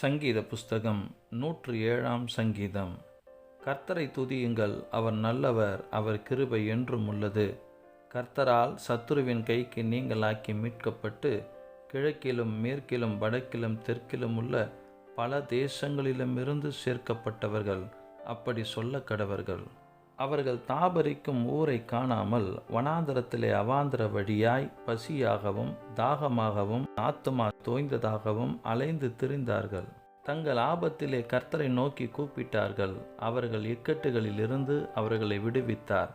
சங்கீத புஸ்தகம் நூற்று ஏழாம் சங்கீதம். கர்த்தரை துதியுங்கள் அவர் நல்லவர் அவர் கிருபை என்றும் உள்ளது. கர்த்தரால் சத்துருவின் கைக்கு நீங்களாக்கி மீட்கப்பட்டு கிழக்கிலும் மேற்கிலும் வடக்கிலும் தெற்கிலும் உள்ள பல தேசங்களிலுமிருந்து சேர்க்கப்பட்டவர்கள். அப்படி சொல்ல கடவர்கள் அவர்கள் தாபரிக்கும் ஊரை காணாமல் வனாந்தரத்திலே அவாந்தர வழியாய் பசியாகவும் தாகமாகவும் ஆத்துமா தோய்ந்ததாகவும் அலைந்து திரிந்தார்கள். தங்கள் ஆபத்திலே கர்த்தரை நோக்கி கூப்பிட்டார்கள். அவர்கள் இக்கட்டுகளிலிருந்து அவர்களை விடுவித்தார்.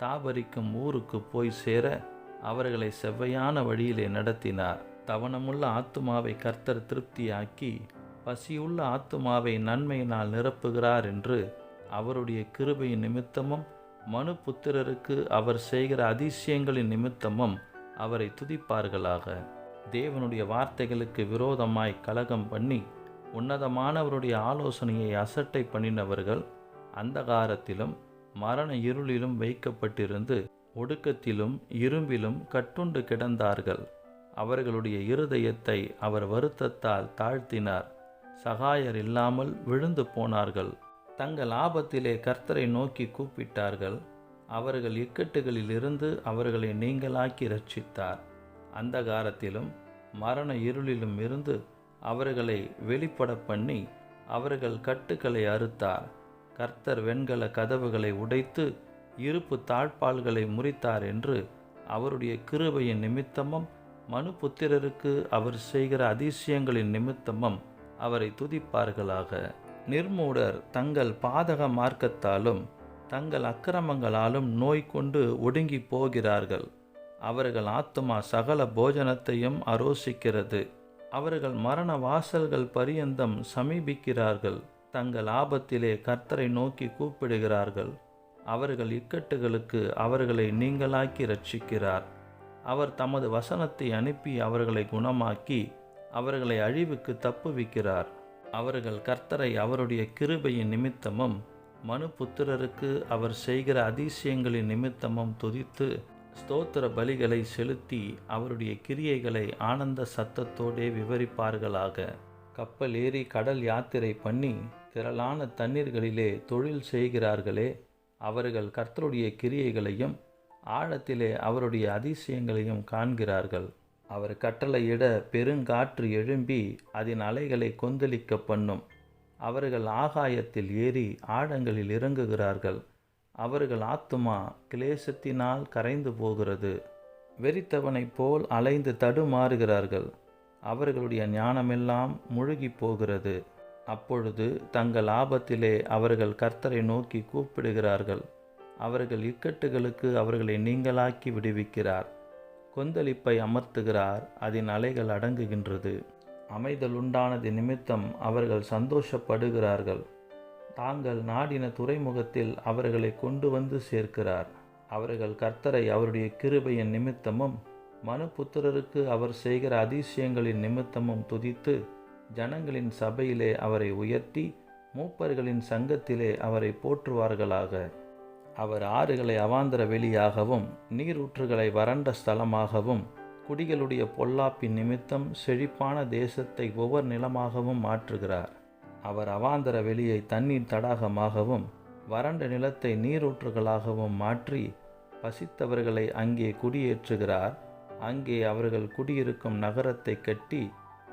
தாபரிக்கும் ஊருக்கு போய் சேர அவர்களை செவ்வையான வழியிலே நடத்தினார். தவணமுள்ள ஆத்துமாவை கர்த்தர் திருப்தியாக்கி பசியுள்ள ஆத்துமாவை நன்மையினால் நிரப்புகிறார் என்று அவருடைய கிருபையின் நிமித்தமும் மனு புத்திரருக்கு அவர் செய்கிற அதிசயங்களின் நிமித்தமும் அவரை துதிப்பார்களாக. தேவனுடைய வார்த்தைகளுக்கு விரோதமாய் கலகம் பண்ணி உன்னதமானவருடைய ஆலோசனையை அசட்டை பண்ணினவர்கள் அந்தகாரத்திலும் மரண இருளிலும் வைக்கப்பட்டிருந்து ஒடுக்கத்திலும் இரும்பிலும் கட்டுண்டு கிடந்தார்கள். அவர்களுடைய இருதயத்தை அவர் வருத்தத்தால் தாழ்த்தினார். சகாயர் இல்லாமல் விழுந்து போனார்கள். தங்கள் ஆபத்திலே கர்த்தரை நோக்கி கூப்பிட்டார்கள். அவர்கள் இக்கட்டுகளிலிருந்து அவர்களை நீங்களாக்கி ரட்சித்தார் அந்தகாரத்திலும் மரண இருளிலும் இருந்து அவர்களை வெளிப்பட பண்ணி அவர்கள் கட்டுக்களை அறுத்தார். கர்த்தர் வெண்கல கதவுகளை உடைத்து இருப்பு தாழ்பால்களை முறித்தார் என்று அவருடைய கிருபையின் நிமித்தமும் மனு புத்திரருக்கு அவர் செய்கிற அதிசயங்களின் நிமித்தமும் அவரை துதிப்பார்களாக. நிர்மூடர் தங்கள் பாதக மார்க்கத்தாலும் தங்கள் அக்கிரமங்களாலும் நோய் கொண்டு ஒடுங்கி போகிறார்கள். அவர்கள் ஆத்துமா சகல போஜனத்தையும் அரோசிக்கிறது. அவர்கள் மரண வாசல்கள் பரியந்தம் சமீபிக்கிறார்கள். தங்கள் ஆபத்திலே கர்த்தரை நோக்கி கூப்பிடுகிறார்கள். அவர்கள் இக்கட்டுகளுக்கு அவர்களை நீங்களாக்கி ரட்சிக்கிறார் அவர் தமது வசனத்தை அனுப்பி அவர்களை குணமாக்கி அவர்களை அழிவுக்கு தப்புவிக்கிறார். அவர்கள் கர்த்தரை அவருடைய கிருபையின் நிமித்தமும் மனு புத்திரருக்கு அவர் செய்கிற அதிசயங்களின் நிமித்தமும் துதித்து ஸ்தோத்திர பலிகளை செலுத்தி அவருடைய கிரியைகளை ஆனந்த சத்தத்தோடே விவரிப்பார்களாக. கப்பல் ஏறி கடல் யாத்திரை பண்ணி திரளான தண்ணீர்களிலே தொழில் செய்கிறார்களே அவர்கள் கர்த்தருடைய கிரியைகளையும் ஆழத்திலே அவருடைய அதிசயங்களையும் காண்கிறார்கள். அவர் கட்டளையிட பெருங்காற்று எழும்பி அதன் அலைகளை கொந்தளிக்க பண்ணும். அவர்கள் ஆகாயத்தில் ஏறி ஆழங்களில் இறங்குகிறார்கள். அவர்கள் ஆத்துமா கிளேசத்தினால் கரைந்து போகிறது. வெறித்தவனைப் போல் அலைந்து தடுமாறுகிறார்கள். அவர்களுடைய ஞானமெல்லாம் முழுகி போகிறது. அப்பொழுது தங்கள் ஆபத்திலே அவர்கள் கர்த்தரை நோக்கி கூப்பிடுகிறார்கள். அவர்கள் இக்கட்டுகளுக்கு அவர்களை நீங்களாக்கி விடுவிக்கிறார். கொந்தளிப்பை அமர்த்துகிறார் அதன் அலைகள் அடங்குகின்றது. அமைதல் உண்டானது நிமித்தம் அவர்கள் சந்தோஷப்படுகிறார்கள். தாங்கள் நாடின துறைமுகத்தில் அவர்களை கொண்டு வந்து சேர்க்கிறார். அவர்கள் கர்த்தரை அவருடைய கிருபையின் நிமித்தமும் மனுபுத்திரருக்கு அவர் செய்கிற அதிசயங்களின் நிமித்தமும் துதித்து ஜனங்களின் சபையிலே அவரை உயர்த்தி மூப்பர்களின் சங்கத்திலே அவரை போற்றுவார்களாக. அவர் ஆறுகளை அவாந்தர வெளியாகவும் நீரூற்றுகளை வறண்ட ஸ்தலமாகவும் குடிகளுடைய பொல்லாப்பின் நிமித்தம் செழிப்பான தேசத்தை ஒவ்வொரு நிலமாகவும் மாற்றுகிறார். அவர் அவாந்தர வெளியை தண்ணீர் தடாகமாகவும் வறண்ட நிலத்தை நீரூற்றுகளாகவும் மாற்றி பசித்தவர்களை அங்கே குடியேற்றுகிறார். அங்கே அவர்கள் குடியிருக்கும் நகரத்தை கட்டி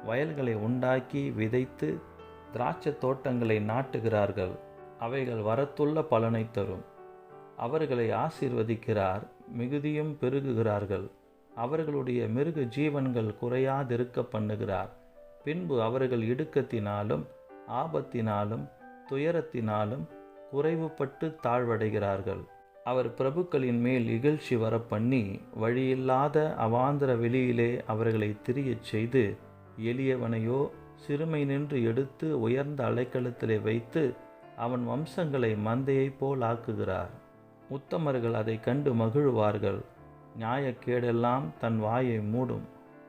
வயல்களை உண்டாக்கி விதைத்து திராட்சை தோட்டங்களை நாட்டுகிறார்கள். அவைகள் வரத்துள்ள பலனை தரும். அவர்களை ஆசீர்வதிக்கிறார் மிகுதியும் பெருகுகிறார்கள். அவர்களுடைய மிருக ஜீவன்கள் குறையாதிருக்க பண்ணுகிறார். பின்பு அவர்கள் இடுக்கத்தினாலும் ஆபத்தினாலும் துயரத்தினாலும் குறைவுபட்டு தாழ்வடைகிறார்கள். அவர் பிரபுக்களின் மேல் இகழ்ச்சி வர பண்ணி வழியில்லாத அவாந்திர வெளியிலே அவர்களை திரியச் செய்து எளியவனையோ சிறுமை நின்று எடுத்து உயர்ந்த அலைக்களத்திலே வைத்து அவன் வம்சங்களை மந்தையைப் போல் ஆக்குகிறார். உத்தமர்கள் அதை கண்டு மகிழ்வார்கள். நியாயக்கேடெல்லாம் தன் வாயை மூடும்.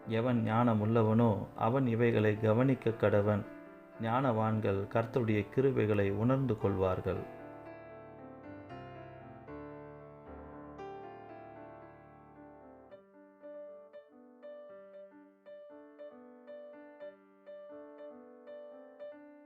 எவன் ஞானமுள்ளவனோ அவன் இவைகளை கவனிக்க கடவன். ஞானவான்கள் கர்த்தருடைய கிருபைகளை உணர்ந்து கொள்வார்கள்.